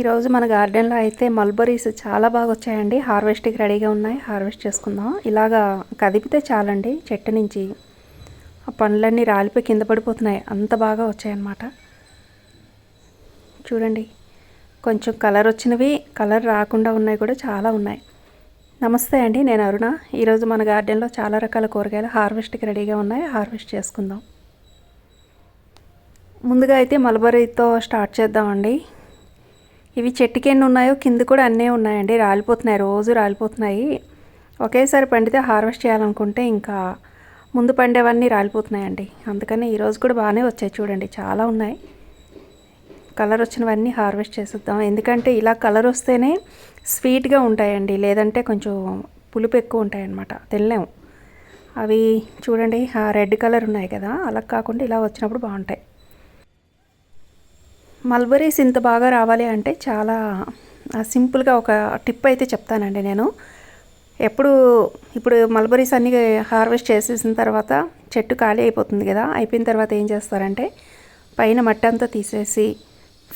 ఈరోజు మన గార్డెన్లో అయితే మల్బరీస్ చాలా బాగా వచ్చాయండి. హార్వెస్ట్కి రెడీగా ఉన్నాయి. హార్వెస్ట్ చేసుకుందాం. ఇలాగా కదిపితే చాలండి. చెట్టు నుంచి ఆ పండ్లన్నీ రాలిపోయి కింద పడిపోతున్నాయి. అంత బాగా వచ్చాయన్నమాట. చూడండి. కొంచెం కలర్ వచ్చినవి. కలర్ రాకుండా ఉన్నాయి కూడా చాలా ఉన్నాయి. నమస్తే అండి. నేను అరుణ. ఈరోజు మన గార్డెన్లో చాలా రకాల కూరగాయలు హార్వెస్ట్కి రెడీగా ఉన్నాయి. హార్వెస్ట్ చేసుకుందాం. ముందుగా అయితే మల్బరీతో స్టార్ట్ చేద్దామండి. ఇవి చెట్టుకి ఎన్ని ఉన్నాయో కింద కూడా అన్నీ ఉన్నాయండి. రాలిపోతున్నాయి. రోజు రాలిపోతున్నాయి. ఒకేసారి పండితే హార్వెస్ట్ చేయాలనుకుంటే ఇంకా ముందు పండేవన్నీ రాలిపోతున్నాయండి. అందుకని ఈరోజు కూడా బాగానే వచ్చాయి చూడండి. చాలా ఉన్నాయి. కలర్ వచ్చినవన్నీ హార్వెస్ట్ చేసేద్దాం. ఎందుకంటే ఇలా కలర్ వస్తేనే స్వీట్గా ఉంటాయండి. లేదంటే కొంచెం పులుపు ఎక్కువ ఉంటాయన్నమాట. తినలేము అవి చూడండి. రెడ్ కలర్ ఉన్నాయి కదా. అలా కాకుండా ఇలా వచ్చినప్పుడు బాగుంటాయి. మల్బరీస్ ఇంత బాగా రావాలి అంటే చాలా సింపుల్గా ఒక టిప్ అయితే చెప్తానండి నేను. ఎప్పుడు ఇప్పుడు మల్బరీస్ అన్నీ హార్వెస్ట్ చేసేసిన తర్వాత చెట్టు ఖాళీ అయిపోతుంది కదా అయిపోయిన తర్వాత ఏం చేస్తారంటే పైన మట్టి అంతా తీసేసి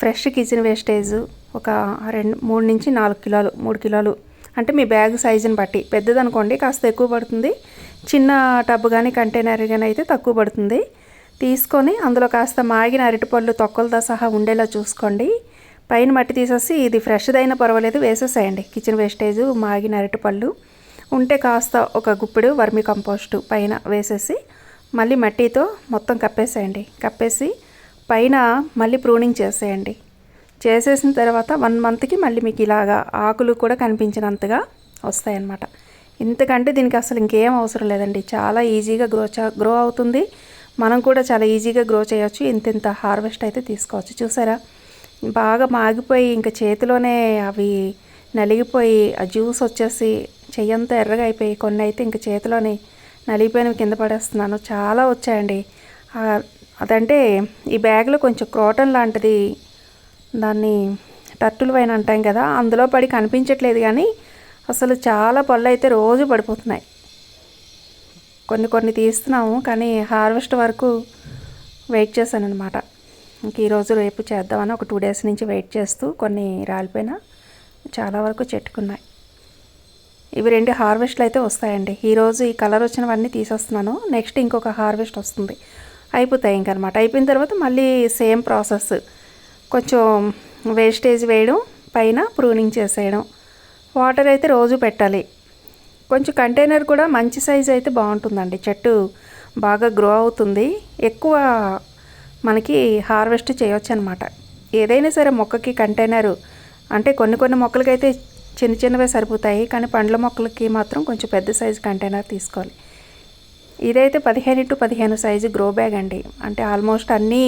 ఫ్రెష్ కిచెన్ వేస్టేజ్ ఒక రెండు మూడు నుంచి నాలుగు కిలోలు మూడు కిలోలు. అంటే మీ బ్యాగ్ సైజుని బట్టి. పెద్దదనుకోండి కాస్త ఎక్కువ పడుతుంది చిన్న టబ్ కానీ కంటైనర్ కానీ అయితే తక్కువ పడుతుంది. తీసుకొని అందులో కాస్త మాగిన అరటిపళ్ళు తొక్కలతో సహా ఉండేలా చూసుకోండి. పైన మట్టి తీసేసి ఇది ఫ్రెష్ది అయినా పర్వాలేదు వేసేసేయండి. కిచెన్ వేస్టేజ్ మాగిన అరటిపళ్ళు ఉంటే కాస్త ఒక గుప్పిడు వర్మి కంపోస్టు పైన వేసేసి మళ్ళీ మట్టితో మొత్తం కప్పేసేయండి. కప్పేసి పైన మళ్ళీ ప్రూనింగ్ చేసేయండి. చేసేసిన తర్వాత వన్ మంత్కి మళ్ళీ మీకు ఇలాగా ఆకులు కూడా కనిపించినంతగా వస్తాయన్నమాట. ఇంతకంటే దీనికి అసలు ఇంకేం అవసరం లేదండి. చాలా ఈజీగా గ్రో గ్రో అవుతుంది. మనం కూడా చాలా ఈజీగా గ్రో చేయొచ్చు. ఇంత ఇంత హార్వెస్ట్ అయితే తీసుకోవచ్చు. చూసారా? బాగా మాగిపోయి ఇంకా చేతిలోనే అవి నలిగిపోయి ఆ జ్యూస్ వచ్చేసి చెయ్యంతా ఎర్రగా అయిపోయి కొన్ని అయితే ఇంకా చేతిలోనే నలిగిపోయినవి కింద పడేస్తున్నాను. చాలా వచ్చాయండి. అదంటే ఈ బ్యాగ్లో కొంచెం క్రోటన్ లాంటిది దాన్ని టర్టులు పైన అంటాం కదా అందులో పడి కనిపించట్లేదు కానీ అసలు చాలా పళ్ళు అయితే రోజు పడిపోతున్నాయి. కొన్ని కొన్ని తీస్తున్నాము కానీ హార్వెస్ట్ వరకు వెయిట్ చేశాను అనమాట ఇంక ఈరోజు రేపు చేద్దామని ఒక టూ డేస్ నుంచి వెయిట్ చేస్తూ కొన్ని రాలిపోయినా చాలా వరకు చెట్టుకున్నాయి. ఇవి రెండు హార్వెస్ట్లు అయితే వస్తాయండి. ఈరోజు ఈ కలర్ వచ్చినవన్నీ తీసేస్తున్నాను. నెక్స్ట్ ఇంకొక హార్వెస్ట్ వస్తుంది. అయిపోతాయి ఇంకనమాట అయిపోయిన తర్వాత మళ్ళీ సేమ్ ప్రాసెస్. కొంచెం వేస్టేజ్ వేయడం పైన ప్రూనింగ్ చేసేయడం. వాటర్ అయితే రోజు పెట్టాలి. కొంచెం కంటైనర్ కూడా మంచి సైజ్ అయితే బాగుంటుందండి. చెట్టు బాగా గ్రో అవుతుంది. ఎక్కువ మనకి హార్వెస్ట్ చేయొచ్చు అనమాట ఏదైనా సరే మొక్కకి కంటైనరు అంటే కొన్ని కొన్ని మొక్కలకైతే చిన్న చిన్నవే సరిపోతాయి. కానీ పండ్ల మొక్కలకి మాత్రం కొంచెం పెద్ద సైజు కంటైనర్ తీసుకోవాలి. ఇదైతే పదిహేను టు పదిహేను సైజు గ్రో బ్యాగ్ అండి. అంటే ఆల్మోస్ట్ అన్నీ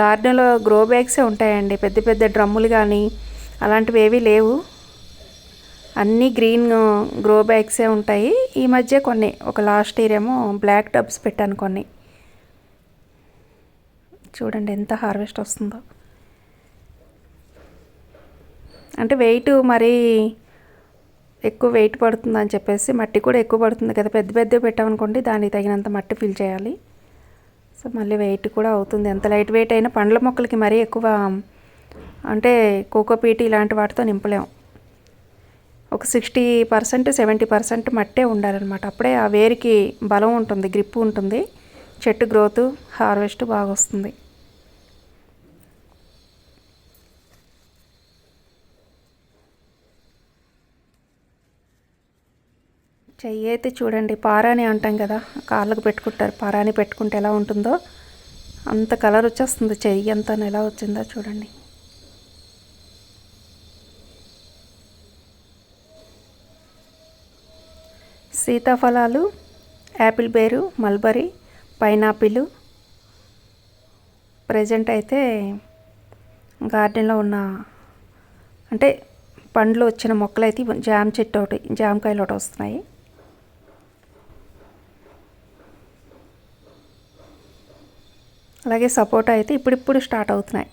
గార్డెన్లో గ్రో బ్యాగ్సే ఉంటాయండి. పెద్ద పెద్ద డ్రమ్ములు కానీ అలాంటివి ఏవీ లేవు. అన్నీ గ్రీన్ గ్రో బ్యాగ్సే ఉంటాయి. ఈ మధ్య కొన్ని ఒక లాస్ట్ ఇయర్ ఏమో బ్లాక్ టబ్స్ పెట్టాను కొన్ని. చూడండి ఎంత హార్వెస్ట్ వస్తుందో. అంటే వెయిట్ మరీ ఎక్కువ వెయిట్ పడుతుంది అని చెప్పేసి మట్టి కూడా ఎక్కువ పడుతుంది కదా పెద్ద పెద్ద పెట్టామనుకోండి దానికి తగినంత మట్టి ఫిల్ చేయాలి. సో మళ్ళీ వెయిట్ కూడా అవుతుంది. ఎంత లైట్ వెయిట్ అయినా పండ్ల మొక్కలకి మరీ ఎక్కువ అంటే కోకోపీటీ ఇలాంటి వాటితో నింపలేము ఒక సిక్స్టీ పర్సెంట్ సెవెంటీ పర్సెంట్ మట్టే ఉండాలన్నమాట. అప్పుడే ఆ వేరికి బలం ఉంటుంది గ్రిప్ ఉంటుంది. చెట్టు గ్రోత్ హార్వెస్ట్ బాగా వస్తుంది. చెయ్యి అయితే చూడండి పారాని అంటాం కదా కాళ్ళకు పెట్టుకుంటారు. పారాని పెట్టుకుంటే ఎలా ఉంటుందో అంత కలర్ వచ్చేస్తుంది. చెయ్యి అంతా ఎలా వచ్చిందో చూడండి. సీతాఫలాలు apple pear mulberry pineapple. Present అయితే గార్డెన్లో ఉన్న అంటే పండ్లు వచ్చిన మొక్కలు అయితే జామ చెట్టు ఒకటి జామకాయలు ఒకటి వస్తున్నాయి. అలాగే సపోటా అయితే ఇప్పుడిప్పుడు స్టార్ట్ అవుతున్నాయి.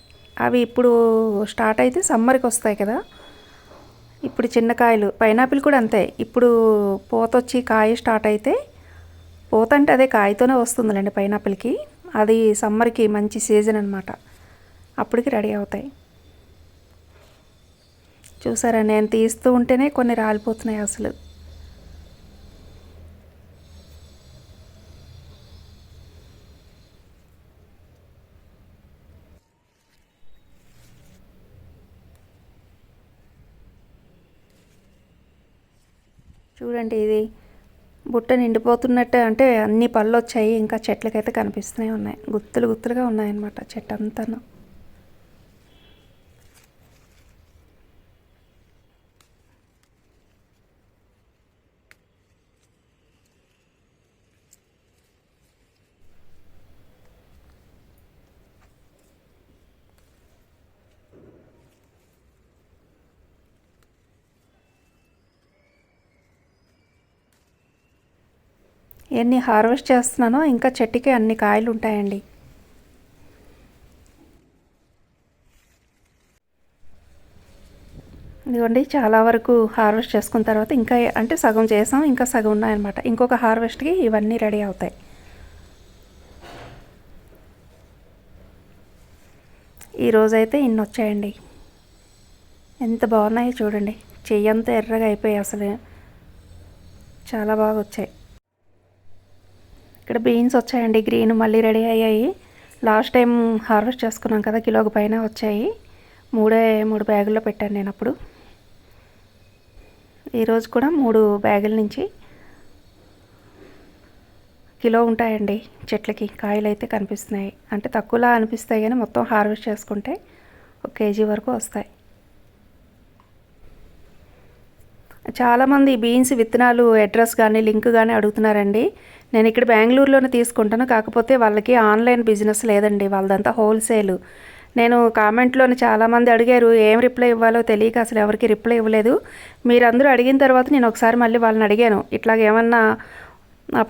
అవి ఇప్పుడు స్టార్ట్ అయితే సమ్మర్కి వస్తాయి కదా. ఇప్పుడు చిన్న కాయలు. పైనాపిల్ కూడా అంతే. ఇప్పుడు పూత వచ్చి కాయ స్టార్ట్ అయితే పూత అంటే అదే కాయతోనే వస్తుందిలేండి పైనాపిల్కి. అది సమ్మర్కి మంచి సీజన్ అనమాట అప్పటికి రెడీ అవుతాయి. చూసారా నేను తీస్తూ ఉంటేనే కొన్ని రాలిపోతున్నాయి అసలు. చూడండి ఇది. బుట్ట నిండిపోతున్నట్టే అంటే అన్ని పళ్ళు వచ్చాయి ఇంకా చెట్లకైతే కనిపిస్తూనే ఉన్నాయి. గుత్తులు గుత్తులుగా ఉన్నాయన్నమాట చెట్టు అంతాను. ఎన్ని హార్వెస్ట్ చేస్తున్నానో ఇంకా చెట్టుకి అన్ని కాయలు ఉంటాయండి ఇదిగోండి చాలా వరకు హార్వెస్ట్ చేసుకున్న తర్వాత ఇంకా అంటే సగం చేసాం ఇంకా సగం ఉన్నాయన్నమాట. ఇంకొక హార్వెస్ట్కి ఇవన్నీ రెడీ అవుతాయి. ఈరోజైతే ఇన్ని వచ్చాయండి ఎంత బాగున్నాయో చూడండి. చెయ్యంతా ఎర్రగా అయిపోయాయి అసలు. చాలా బాగా వచ్చాయి ఇక్కడ బీన్స్ వచ్చాయండి గ్రీన్ మళ్ళీ రెడీ అయ్యాయి. లాస్ట్ టైం హార్వెస్ట్ చేసుకున్నాం కదా కిలోకి పైన వచ్చాయి. మూడే మూడు బ్యాగుల్లో పెట్టాను నేను అప్పుడు. ఈరోజు కూడా మూడు బ్యాగుల నుంచి కిలో ఉంటాయండి చెట్లకి కాయలు అయితే కనిపిస్తున్నాయి. అంటే తక్కువలా అనిపిస్తాయి కానీ మొత్తం హార్వెస్ట్ చేసుకుంటే ఒక కేజీ వరకు వస్తాయి. చాలామంది బీన్స్ విత్తనాలు అడ్రస్ కానీ లింక్ కానీ అడుగుతున్నారండి. నేను ఇక్కడ బెంగళూరులోనే తీసుకుంటాను. కాకపోతే వాళ్ళకి ఆన్లైన్ బిజినెస్ లేదండి. వాళ్ళదంతా హోల్సేల్. నేను కామెంట్లోని చాలామంది అడిగారు ఏం రిప్లై ఇవ్వాలో తెలియక అసలు ఎవరికి రిప్లై ఇవ్వలేదు. మీరందరూ అడిగిన తర్వాత నేను ఒకసారి మళ్ళీ వాళ్ళని అడిగాను. ఇట్లాగ ఏమన్నా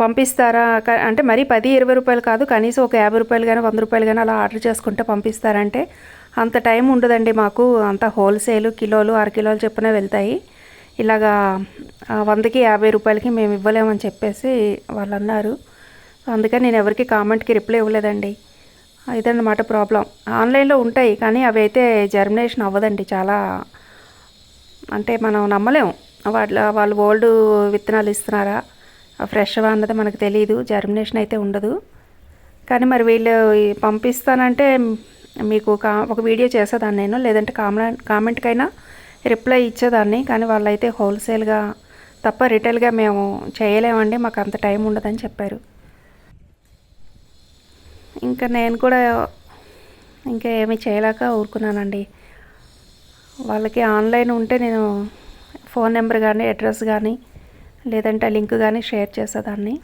పంపిస్తారా అంటే మరీ పది ఇరవై రూపాయలు కాదు కనీసం ఒక యాభై రూపాయలు కానీ వంద రూపాయలు కానీ అలా ఆర్డర్ చేసుకుంటే పంపిస్తారంటే అంత టైం ఉండదండి మాకు. అంత హోల్సేలు కిలోలు అర కిలోలు చొప్పున వెళ్తాయి. ఇలాగా వందకి యాభై రూపాయలకి మేము ఇవ్వలేమని చెప్పేసి వాళ్ళు అన్నారు. అందుకని నేను ఎవరికి కామెంట్కి రిప్లై ఇవ్వలేదండి. ఇదన్నమాట ప్రాబ్లం. ఆన్లైన్లో ఉంటాయి కానీ అవి అయితే జర్మినేషన్ అవ్వదండి చాలా. అంటే మనం నమ్మలేము వాళ్ళ వాళ్ళు ఓల్డ్ విత్తనాలు ఇస్తున్నారా? ఫ్రెష్వా అన్నది మనకు తెలియదు జర్మినేషన్ అయితే ఉండదు. కానీ మరి వీళ్ళు పంపిస్తానంటే మీకు కా ఒక వీడియో చేసేదాన్ని నేను లేదంటే కామెంట్ కామెంట్కైనా రిప్లై ఇచ్చేదాన్ని కానీ వాళ్ళైతే హోల్సేల్గా తప్ప రిటైల్గా మేము చేయలేమండి మాకు అంత టైం ఉండదని చెప్పారు. ఇంకా నేను కూడా ఇంకా ఏమీ చేయలేక ఊరుకున్నానండి. వాళ్ళకి ఆన్లైన్ ఉంటే నేను ఫోన్ నెంబర్ కానీ అడ్రస్ కానీ లేదంటే లింక్ కానీ షేర్ చేసేదాన్ని.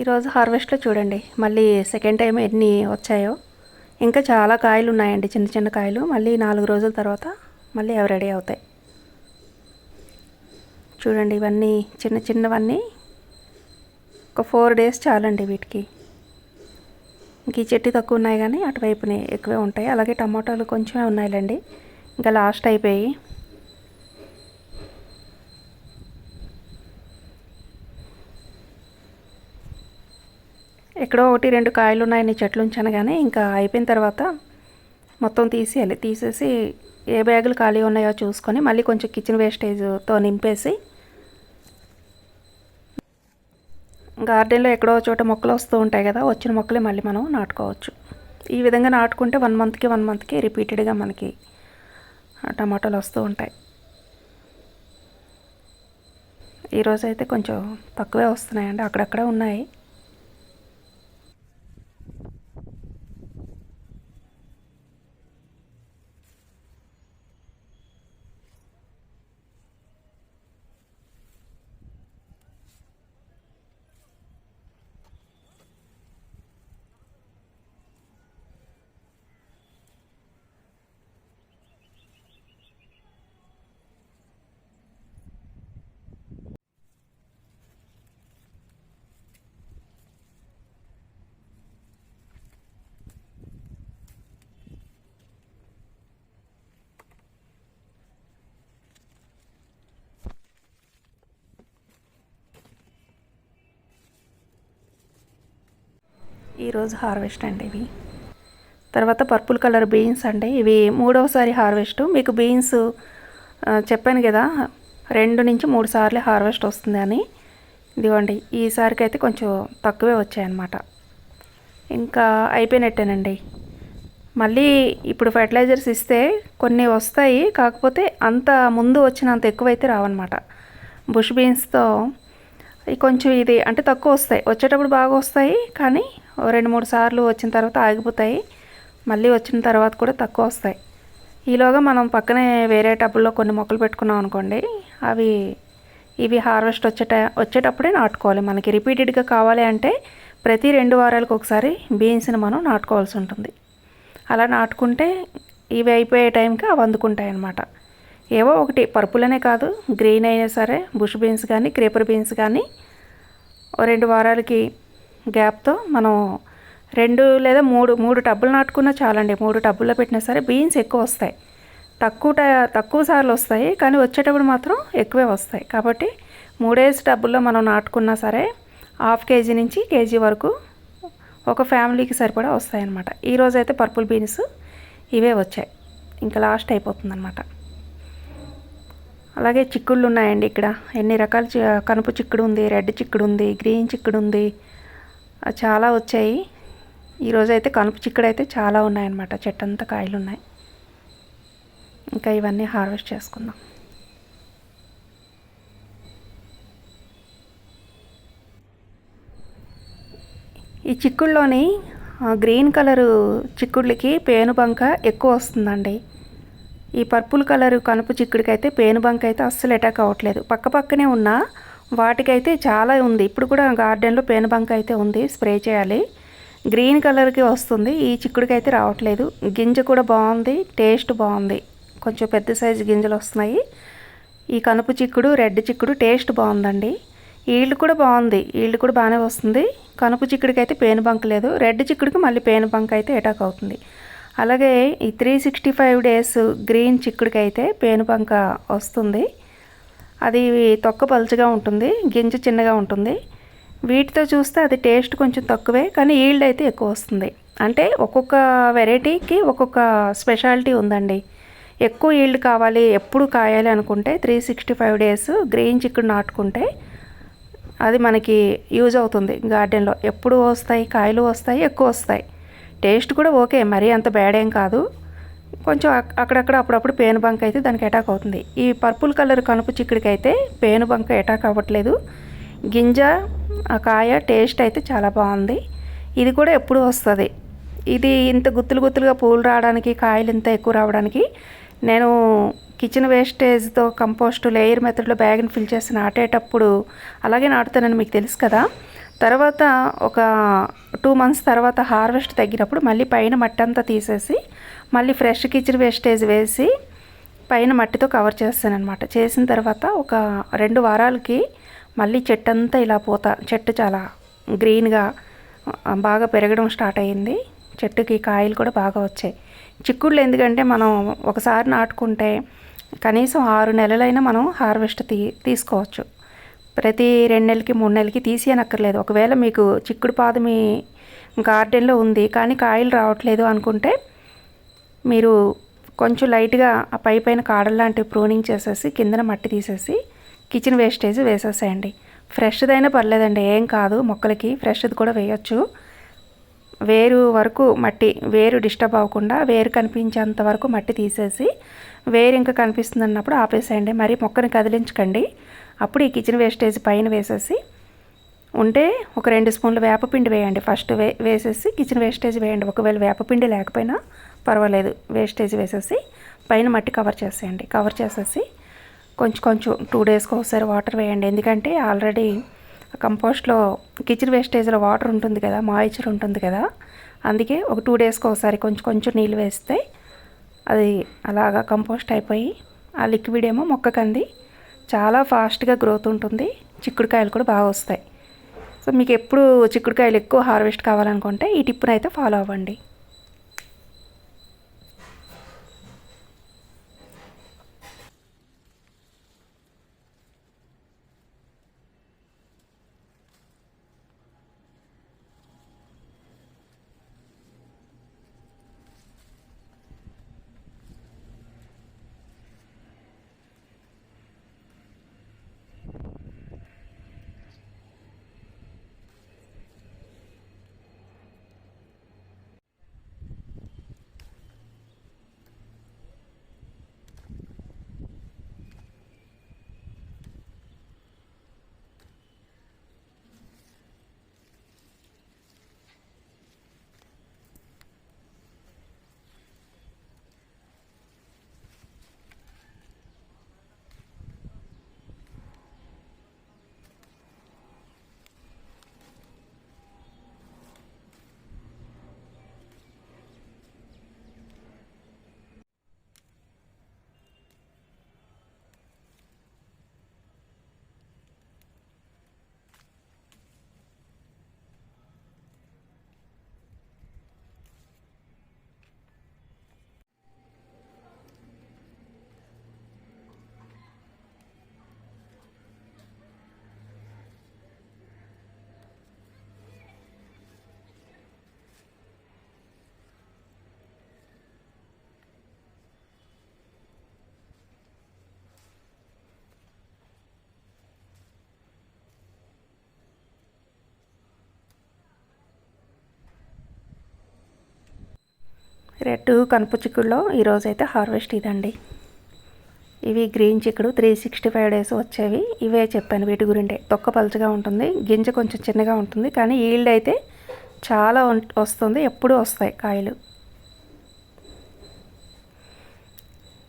ఈరోజు హార్వెస్ట్లో చూడండి. మళ్ళీ సెకండ్ టైం ఎన్ని వచ్చాయో. ఇంకా చాలా కాయలు ఉన్నాయండి. చిన్న చిన్న కాయలు. మళ్ళీ నాలుగు రోజుల తర్వాత మళ్ళీ అవి రెడీ అవుతాయి. చూడండి ఇవన్నీ చిన్న చిన్నవన్నీ. ఒక ఫోర్ డేస్ చాలండి వీటికి. ఇంక ఈ చెట్టు తక్కువ ఉన్నాయి కానీ అటువైపునే ఎక్కువే ఉంటాయి. అలాగే టమాటాలు కొంచెమే ఉన్నాయిలేండి. ఇంకా లాస్ట్ అయిపోయి ఎక్కడో ఒకటి రెండు కాయలు ఉన్నాయని చెట్లు ఉంచాను కానీ ఇంకా అయిపోయిన తర్వాత మొత్తం తీసేయాలి తీసేసి ఏ బ్యాగులు ఖాళీ ఉన్నాయో చూసుకొని మళ్ళీ కొంచెం కిచెన్ వేస్టేజ్తో నింపేసి గార్డెన్లో ఎక్కడో చోట మొక్కలు వస్తూ ఉంటాయి కదా వచ్చిన మొక్కలే మళ్ళీ మనం నాటుకోవచ్చు. ఈ విధంగా నాటుకుంటే వన్ మంత్కి వన్ మంత్కి రిపీటెడ్గా మనకి టమాటాలు వస్తూ ఉంటాయి. ఈరోజు అయితే కొంచెం తక్కువే వస్తున్నాయండి అక్కడక్కడ ఉన్నాయి. ఈరోజు హార్వెస్ట్ అండి ఇవి. తర్వాత పర్పుల్ కలర్ బీన్స్ అండి. ఇవి మూడవసారి హార్వెస్ట్. మీకు బీన్స్ చెప్పాను కదా రెండు నుంచి మూడు సార్లు హార్వెస్ట్ వస్తుంది అని. ఇదిగోండి ఈసారికి అయితే కొంచెం తక్కువే వచ్చాయన్నమాట. ఇంకా అయిపోయినట్టేనండి. మళ్ళీ ఇప్పుడు ఫర్టిలైజర్స్ ఇస్తే కొన్ని వస్తాయి కాకపోతే అంత ముందు వచ్చినంత ఎక్కువైతే రావన్నమాట. బుష్ బీన్స్తో కొంచెం ఇది అంటే తక్కువ వస్తాయి. వచ్చేటప్పుడు బాగా వస్తాయి కానీ ఓ రెండు మూడు సార్లు వచ్చిన తర్వాత ఆగిపోతాయి. మళ్ళీ వచ్చిన తర్వాత కూడా తక్కువ వస్తాయి. ఈలోగా మనం పక్కనే వేరే టబ్బుల్లో కొన్ని మొక్కలు పెట్టుకున్నాం అనుకోండి అవి ఇవి హార్వెస్ట్ వచ్చేట వచ్చేటప్పుడే నాటుకోవాలి. మనకి రిపీటెడ్గా కావాలి అంటే ప్రతి రెండు వారాలకు ఒకసారి బీన్స్ని మనం నాటుకోవాల్సి ఉంటుంది. అలా నాటుకుంటే ఇవి అయిపోయే టైంకి అవి అందుకుంటాయి అన్నమాట. ఏవో ఒకటి పర్పులనే కాదు గ్రీన్ అయినా సరే బుష్ బీన్స్ కానీ క్రేపర్ బీన్స్ కానీ రెండు వారాలకి గ్యాప్తో మనం రెండు లేదా మూడు మూడు టబ్బులు నాటుకున్నా చాలండి. మూడు టబ్బుల్లో పెట్టినా సరే బీన్స్ ఎక్కువ వస్తాయి. తక్కువ తక్కువ సార్లు వస్తాయి కానీ వచ్చేటప్పుడు మాత్రం ఎక్కువే వస్తాయి. కాబట్టి మూడేసి టబ్బుల్లో మనం నాటుకున్నా సరే హాఫ్ కేజీ నుంచి కేజీ వరకు ఒక ఫ్యామిలీకి సరిపడా వస్తాయి అన్నమాట ఈరోజు అయితే పర్పుల్ బీన్స్ ఇవే వచ్చాయి. ఇంకా లాస్ట్ అయిపోతుంది అనమాట అలాగే చిక్కుళ్ళు ఉన్నాయండి ఇక్కడ. ఎన్ని రకాల కనుపు చిక్కుడు ఉంది రెడ్ చిక్కుడు ఉంది గ్రీన్ చిక్కుడు ఉంది చాలా వచ్చాయి. ఈరోజు అయితే కనుపు చిక్కుడు అయితే చాలా ఉన్నాయన్నమాట. చెట్టంతా కాయలు ఉన్నాయి ఇంకా ఇవన్నీ హార్వెస్ట్ చేసుకుందాం. ఈ చిక్కుడులోని గ్రీన్ కలరు చిక్కుళ్ళకి పేనుబంక ఎక్కువ వస్తుందండి. ఈ పర్పుల్ కలర్ కనుపు చిక్కుడికైతే పేనుబంక అయితే అస్సలు అటాక్ అవ్వట్లేదు. పక్క పక్కనే ఉన్న వాటికైతే చాలా ఉంది. ఇప్పుడు కూడా గార్డెన్లో పేనుబంక అయితే ఉంది. స్ప్రే చేయాలి. గ్రీన్ కలర్కి వస్తుంది. ఈ చిక్కుడికి అయితే రావట్లేదు. గింజ కూడా బాగుంది. టేస్ట్ బాగుంది. కొంచెం పెద్ద సైజు గింజలు వస్తున్నాయి. ఈ కనుపు చిక్కుడు రెడ్ చిక్కుడు టేస్ట్ బాగుందండి. ఈల్డ్ కూడా బాగుంది. ఈల్డ్ కూడా బాగానే వస్తుంది. కనుపు చిక్కుడికి అయితే పేను బంక్ లేదు. రెడ్ చిక్కుడికి మళ్ళీ పేను బంక్ అయితే అటాక్ అవుతుంది. అలాగే ఈ three sixty five days green చిక్కుడికి అయితే పేను బంక వస్తుంది. అది తొక్క పలుచగా ఉంటుంది గింజ చిన్నగా ఉంటుంది. వీటితో చూస్తే అది టేస్ట్ కొంచెం తక్కువే కానీ ఈల్డ్ అయితే ఎక్కువ వస్తుంది. అంటే ఒక్కొక్క వెరైటీకి ఒక్కొక్క స్పెషాలిటీ ఉందండి. ఎక్కువ ఈల్డ్ కావాలి ఎప్పుడు కాయాలి అనుకుంటే three sixty five days green చిక్కుడు నాటుకుంటే అది మనకి యూజ్ అవుతుంది గార్డెన్లో. ఎప్పుడు వస్తాయి కాయలు వస్తాయి ఎక్కువ వస్తాయి. టేస్ట్ కూడా ఓకే మరీ అంత బ్యాడ్ ఏం కాదు. కొంచెం అక్కడక్కడ అప్పుడప్పుడు పేను బంక్ అయితే దానికి అటాక్ అవుతుంది. ఈ పర్పుల్ కలర్ కనుపు చిక్కుడికి అయితే పేను బంక అటాక్ అవ్వట్లేదు. గింజ ఆ కాయ టేస్ట్ అయితే చాలా బాగుంది. ఇది కూడా ఎప్పుడు వస్తుంది. ఇది ఇంత గుత్తులు గుత్తులుగా పూలు రావడానికి కాయలు ఇంత ఎక్కువ రావడానికి నేను కిచెన్ వేస్టేజ్తో కంపోస్ట్ లేయర్ మెథడ్లో బ్యాగ్ని ఫిల్ చేసి నాటేటప్పుడు అలాగే నాటుతానని మీకు తెలుసు కదా. తర్వాత ఒక టూ మంత్స్ తర్వాత హార్వెస్ట్ తగ్గినప్పుడు మళ్ళీ పైన మట్టంతా తీసేసి మళ్ళీ ఫ్రెష్ కిచెన్ వేస్టేజ్ వేసి పైన మట్టితో కవర్ చేస్తాను అనమాట చేసిన తర్వాత ఒక రెండు వారాలకి మళ్ళీ చెట్టు అంతా ఇలా పోతా చెట్టు చాలా గ్రీన్గా బాగా పెరగడం స్టార్ట్ అయ్యింది. చెట్టుకి కాయలు కూడా బాగా వచ్చాయి. చిక్కుళ్ళు ఎందుకంటే మనం ఒకసారి నాటుకుంటే కనీసం ఆరు నెలలైనా మనం హార్వెస్ట్ తీ తీసుకోవచ్చు. ప్రతి రెండు నెలలకి మూడు నెలలకి తీసేయనక్కర్లేదు ఒకవేళ మీకు చిక్కుడు పాదు మీ గార్డెన్లో ఉంది కానీ కాయలు రావట్లేదు అనుకుంటే మీరు కొంచెం లైట్గా ఆ పై పైన కాడల్లాంటివి ప్రూనింగ్ చేసేసి కిందన మట్టి తీసేసి కిచెన్ వేస్టేజ్ వేసేసేయండి. ఫ్రెష్దైనా పర్లేదండి ఏం కాదు మొక్కలకి. ఫ్రెష్ది కూడా వేయచ్చు. వేరు వరకు మట్టి వేరు డిస్టర్బ్ అవ్వకుండా వేరు కనిపించేంత వరకు మట్టి తీసేసి వేరు ఇంకా కనిపిస్తుంది అన్నప్పుడు ఆపేసేయండి. మరి మొక్కని కదిలించకండి. అప్పుడు ఈ కిచెన్ వేస్టేజ్ పైన వేసేసి ఉంటే ఒక రెండు స్పూన్లు వేపపిండి వేయండి. ఫస్ట్ వే వేసేసి కిచెన్ వేస్టేజ్ వేయండి. ఒకవేళ వేపపిండి లేకపోయినా పర్వాలేదు. వేస్టేజ్ వేసేసి పైన మట్టి కవర్ చేసేయండి. కవర్ చేసేసి కొంచెం కొంచెం టూ డేస్కి ఒకసారి వాటర్ వేయండి. ఎందుకంటే ఆల్రెడీ కంపోస్ట్లో కిచెన్ వేస్టేజ్లో వాటర్ ఉంటుంది కదా మాయిచర్ ఉంటుంది కదా అందుకే ఒక టూ డేస్కి ఒకసారి కొంచెం కొంచెం నీళ్ళు వేస్తే అది అలాగా కంపోస్ట్ అయిపోయి ఆ లిక్విడ్ ఏమో మొక్కకంది. చాలా ఫాస్ట్గా గ్రోత్ ఉంటుంది. చిక్కుడుకాయలు కూడా బాగా వస్తాయి. సో మీకు ఎప్పుడు చిక్కుడుకాయలు ఎక్కువ హార్వెస్ట్ కావాలనుకుంటే ఈ టిప్పునైతే అయితే ఫాలో అవ్వండి. రెడ్ కనుపు చిక్కుడులో ఈరోజైతే అయితే హార్వెస్ట్ ఇదండి. ఇవి గ్రీన్ చిక్కుడు త్రీ సిక్స్టీ ఫైవ్ డేస్ వచ్చేవి. ఇవే చెప్పాను వీటి గురిండే. తొక్క పలుచగా ఉంటుంది గింజ కొంచెం చిన్నగా ఉంటుంది కానీ ఈల్డ్ అయితే చాలా వస్తుంది ఎప్పుడూ వస్తాయి కాయలు.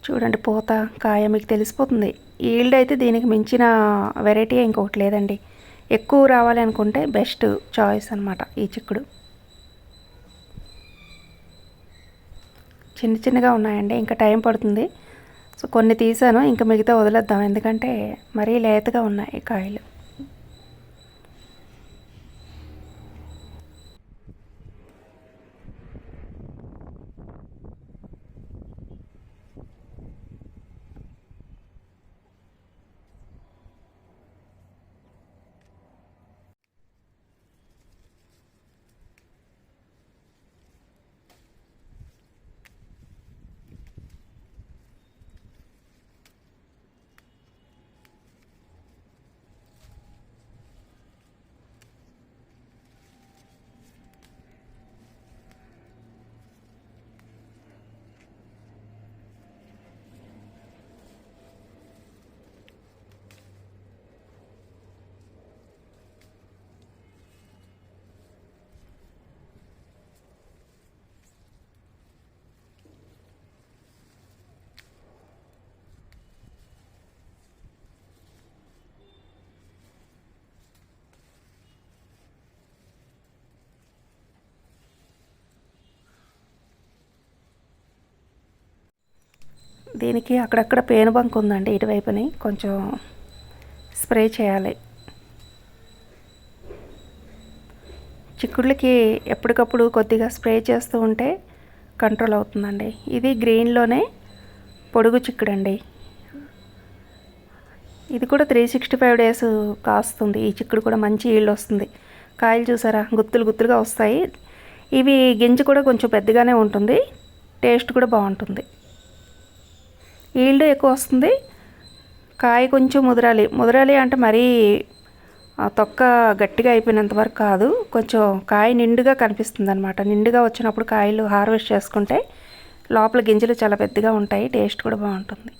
చూడండి పూత కాయ మీకు తెలిసిపోతుంది. ఈల్డ్ అయితే దీనికి మించిన వెరైటీ ఇంకొకటి లేదండి. ఎక్కువ రావాలి అనుకుంటే బెస్ట్ చాయిస్ అనమాట ఈ చిక్కుడు. చిన్న చిన్నగా ఉన్నాయండి ఇంకా టైం పడుతుంది. సో కొన్ని తీసాను ఇంకా మిగతా వదిలేద్దాం. ఎందుకంటే మరీ లేతగా ఉన్నాయి కాయలు. దీనికి అక్కడక్కడ పేను బంక్ ఉందండి ఇటువైపుని. కొంచెం స్ప్రే చేయాలి. చిక్కుళ్ళకి ఎప్పటికప్పుడు కొద్దిగా స్ప్రే చేస్తూ ఉంటే కంట్రోల్ అవుతుందండి. ఇది గ్రీన్లోనే పొడుగు చిక్కుడండి. ఇది కూడా త్రీ సిక్స్టీ ఫైవ్ డేస్ కాస్తుంది. ఈ చిక్కుడు కూడా మంచి ఈల్డ్ వస్తుంది. కాయలు చూసారా? గుత్తులు గుత్తులుగా వస్తాయి. ఇవి గింజ కూడా కొంచెం పెద్దగానే ఉంటుంది. టేస్ట్ కూడా బాగుంటుంది. ఈల్డ్ ఎక్కువ వస్తుంది. కాయ కొంచెం ముదరాలి. ముదరాలి అంటే మరీ తొక్క గట్టిగా అయిపోయినంత వరకు కాదు. కొంచెం కాయ నిండుగా కనిపిస్తుంది అనమాట నిండుగా వచ్చినప్పుడు కాయలు హార్వెస్ట్ చేసుకుంటే లోపల గింజలు చాలా పెద్దగా ఉంటాయి. టేస్ట్ కూడా బాగుంటుంది.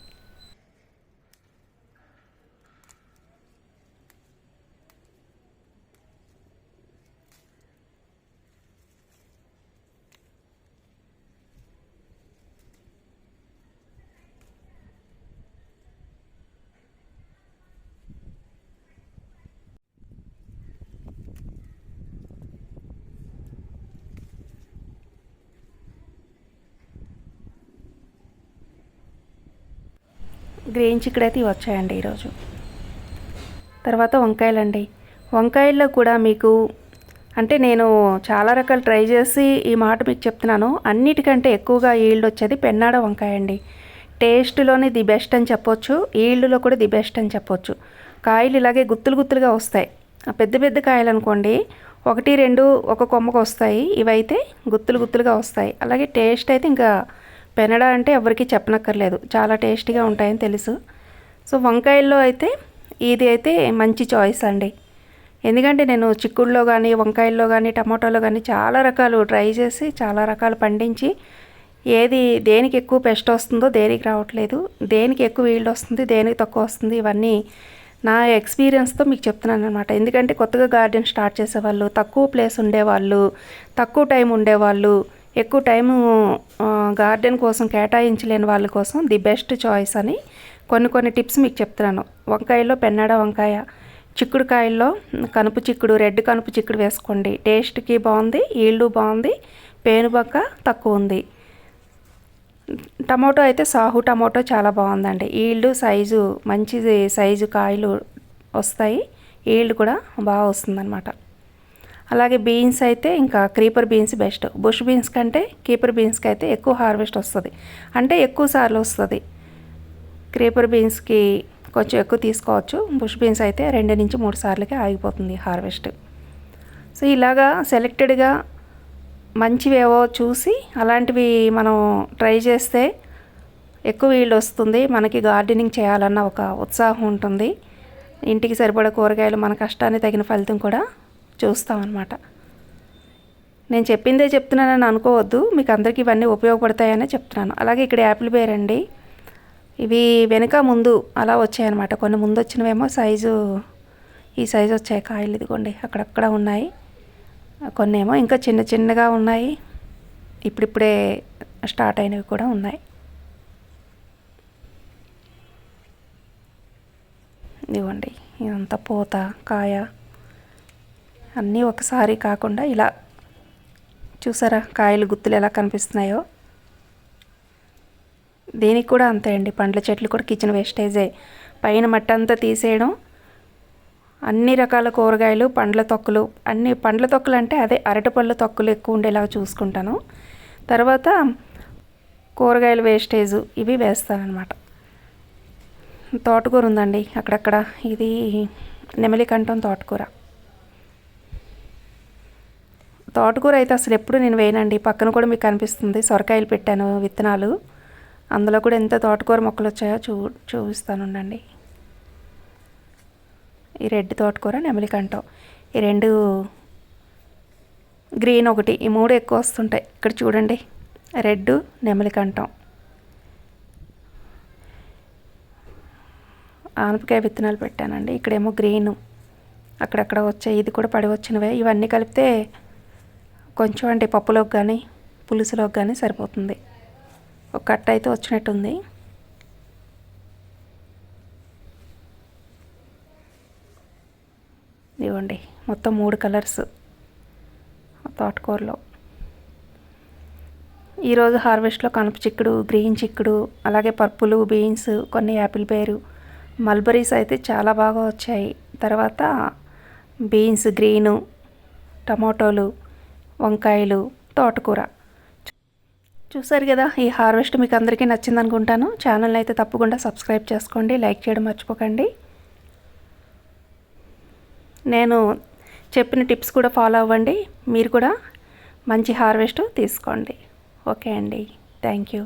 గ్రీన్ చిక్కుడు అయితే వచ్చాయండి ఈరోజు. తర్వాత వంకాయలండి. వంకాయల్లో కూడా మీకు అంటే నేను చాలా రకాలు ట్రై చేసి ఈ మాట మీకు చెప్తున్నాను. అన్నిటికంటే ఎక్కువగా ఈల్డ్ వచ్చేది పెన్నాడ వంకాయ అండి టేస్ట్లోనే ది బెస్ట్ అని చెప్పొచ్చు ఈల్డ్లో కూడా ది బెస్ట్ అని చెప్పొచ్చు. కాయలు ఇలాగే గుత్తులు గుత్తులుగా వస్తాయి. పెద్ద పెద్ద కాయలు అనుకోండి ఒకటి రెండు ఒక కొమ్మకు వస్తాయి. ఇవైతే గుత్తులు గుత్తులుగా వస్తాయి. అలాగే టేస్ట్ అయితే ఇంకా పెనడ అంటే ఎవరికి చెప్పనక్కర్లేదు. చాలా టేస్టీగా ఉంటాయని తెలుసు. సో వంకాయల్లో అయితే ఇది అయితే మంచి చాయిస్ అండి. ఎందుకంటే నేను చిక్కుడులో కానీ వంకాయల్లో కానీ టమాటోలో కానీ చాలా రకాలు ట్రై చేసి చాలా రకాలు పండించి ఏది దేనికి ఎక్కువ పెస్ట్ వస్తుందో దేనికి రావట్లేదు దేనికి ఎక్కువ వీల్డ్ వస్తుంది దేనికి తక్కువ వస్తుంది ఇవన్నీ నా ఎక్స్పీరియన్స్తో మీకు చెప్తున్నాను అనమాట ఎందుకంటే కొత్తగా గార్డెన్ స్టార్ట్ చేసేవాళ్ళు తక్కువ ప్లేస్ ఉండేవాళ్ళు తక్కువ టైం ఉండేవాళ్ళు ఎక్కువ టైము గార్డెన్ కోసం కేటాయించలేని వాళ్ళ కోసం ది బెస్ట్ చాయిస్ అని కొన్ని కొన్ని టిప్స్ మీకు చెప్తున్నాను. వంకాయలో పెన్నాడ వంకాయ చిక్కుడుకాయల్లో కనుపు చిక్కుడు రెడ్ కనుపు చిక్కుడు వేసుకోండి. టేస్ట్కి బాగుంది ఈల్డు బాగుంది పేనుబక్క తక్కువ ఉంది. టమాటో అయితే సాహు టమాటో చాలా బాగుందండి. ఈల్డు సైజు మంచి సైజు కాయలు వస్తాయి ఈల్డ్ కూడా బాగా వస్తుందన్నమాట. అలాగే బీన్స్ అయితే ఇంకా creeper beans best. Bush beans కంటే కీపర్ బీన్స్కి అయితే ఎక్కువ హార్వెస్ట్ వస్తుంది. అంటే ఎక్కువ సార్లు వస్తుంది. క్రీపర్ బీన్స్కి కొంచెం ఎక్కువ తీసుకోవచ్చు. బుష్ బీన్స్ అయితే రెండు నుంచి మూడు సార్లకే ఆగిపోతుంది హార్వెస్ట్. సో ఇలాగా సెలెక్టెడ్గా మంచివేవో చూసి అలాంటివి మనం ట్రై చేస్తే ఎక్కువ వీళ్ళు వస్తుంది. మనకి గార్డెనింగ్ చేయాలన్న ఒక ఉత్సాహం ఉంటుంది. ఇంటికి సరిపడే కూరగాయలు మన కష్టాన్ని తగిన ఫలితం కూడా చూస్తామన్నమాట. నేను చెప్పిందే చెప్తున్నానని అనుకోవద్దు. మీకు అందరికీ ఇవన్నీ ఉపయోగపడతాయనే చెప్తున్నాను. అలాగే ఇక్కడ యాపిల్ బేర్ అండి. ఇవి వెనుక ముందు అలా వచ్చాయన్నమాట. కొన్ని ముందు వచ్చినవేమో సైజు ఈ సైజు వచ్చాయి. కాయలు ఇదిగోండి అక్కడక్కడ ఉన్నాయి. కొన్ని ఏమో ఇంకా చిన్న చిన్నగా ఉన్నాయి. ఇప్పుడిప్పుడే స్టార్ట్ అయినవి కూడా ఉన్నాయి. ఇదిగోండి ఇదంతా పూత కాయ అన్నీ ఒకసారి కాకుండా ఇలా చూసారా కాయలు గుత్తులు ఎలా కనిపిస్తున్నాయో? దీనికి కూడా అంతే అండి. పండ్ల చెట్లు కూడా కిచెన్ వేస్టేజే పైన మట్టి అంతా తీసేయడం. అన్ని రకాల కూరగాయలు పండ్ల తొక్కలు అన్ని పండ్ల తొక్కలు అంటే అదే అరటిపళ్ళ తొక్కలు ఎక్కువ ఉండేలాగా చూసుకుంటాను. తర్వాత కూరగాయల వేస్టేజ్ ఇవి వేస్తానమాట తోటకూర ఉందండి. అక్కడక్కడ ఇది నెమలి కంఠం తోటకూర. తోటకూర అయితే అసలు ఎప్పుడు నేను వేయనండి. పక్కన కూడా మీకు కనిపిస్తుంది. సొరకాయలు పెట్టాను విత్తనాలు. అందులో కూడా ఎంత తోటకూర మొక్కలు వచ్చాయో చూ చూపిస్తాను ఉండండి. ఈ రెడ్ తోటకూర నెమలికంటో ఈ రెండు గ్రీన్ ఒకటి. ఈ మూడు ఎక్కువ వస్తుంటాయి. ఇక్కడ చూడండి. రెడ్ నెమలికంటం ఆనపకాయ విత్తనాలు పెట్టానండి. ఇక్కడేమో గ్రీను. అక్కడక్కడ వచ్చాయి. ఇది కూడా పడి వచ్చినవే. ఇవన్నీ కలిపితే కొంచెం అంటే పప్పులోకి కానీ పులుసులోకి కానీ సరిపోతుంది. ఒక కట్ట అయితే వచ్చినట్టుంది. ఇవ్వండి మొత్తం మూడు కలర్స్ తోటకూరలో. ఈరోజు హార్వెస్ట్లో కనుప చిక్కుడు గ్రీన్ చిక్కుడు అలాగే పర్పులు బీన్స్ కొన్ని యాపిల్ పేరు మల్బరీస్ అయితే చాలా బాగా వచ్చాయి. తర్వాత బీన్స్ గ్రీను టమాటోలు వంకాయలు తోటకూర. చూసారు కదా ఈ హార్వెస్ట్ మీకు అందరికీ నచ్చింది అనుకుంటాను ఛానల్ని అయితే తప్పకుండా సబ్స్క్రైబ్ చేసుకోండి లైక్ చేయడం మర్చిపోకండి. నేను చెప్పిన టిప్స్ కూడా ఫాలో అవ్వండి. మీరు కూడా మంచి హార్వెస్ట్ తీసుకోండి. ఓకే అండి. Thank you.